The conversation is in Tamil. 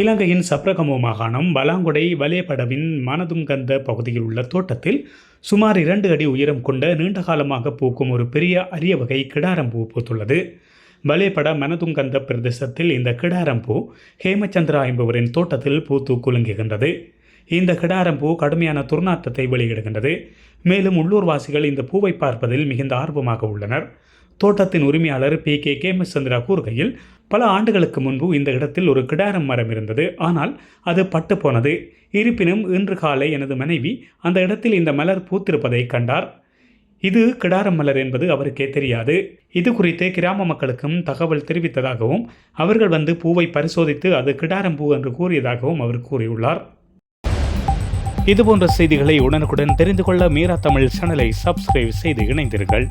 இலங்கையின் சப்ரகமோ மாகாணம் பலாங்குடை வலேபடவின் மனதுங்கந்த பகுதியில் உள்ள தோட்டத்தில் சுமார் இரண்டு அடி உயரம் கொண்ட நீண்ட காலமாக பூக்கும் ஒரு பெரிய அரிய வகை கிடாரம்பூ பூத்துள்ளது. வலேபட மனதுங்கந்த பிரதேசத்தில் இந்த கிடாரம்பூ ஹேமச்சந்திரா என்பவரின் தோட்டத்தில் பூத்து குலுங்குகின்றது. இந்த கிடாரம்பூ கடுமையான துர்நாற்றத்தை வெளியிடுகின்றது. மேலும் உள்ளூர்வாசிகள் இந்த பூவை பார்ப்பதில் மிகுந்த ஆர்வமாக உள்ளனர். தோட்டத்தின் உரிமையாளர் பி. கே. கேமச்சந்திரா கூறுகையில் பல ஆண்டுகளுக்கு முன்பு இந்த இடத்தில் ஒரு கிடாரம் மரம் இருந்தது. ஆனால் அது பட்டு போனது. இருப்பினும் இன்று காலை எனது மனைவி அந்த இடத்தில் இந்த மலர் பூத்திருப்பதை கண்டார். இது கிடாரம் மலர் என்பது அவருக்கே தெரியாது. இது குறித்து கிராம மக்களுக்கும் தகவல் தெரிவித்ததாகவும் அவர்கள் வந்து பூவை பரிசோதித்து அது கிடாரம் பூ என்று கூறியதாகவும் அவர் கூறியுள்ளார். இதுபோன்ற செய்திகளை உடனுக்குடன் தெரிந்து கொள்ள மீரா தமிழ் சேனலை சப்ஸ்கிரைப் செய்து இணைந்தீர்கள்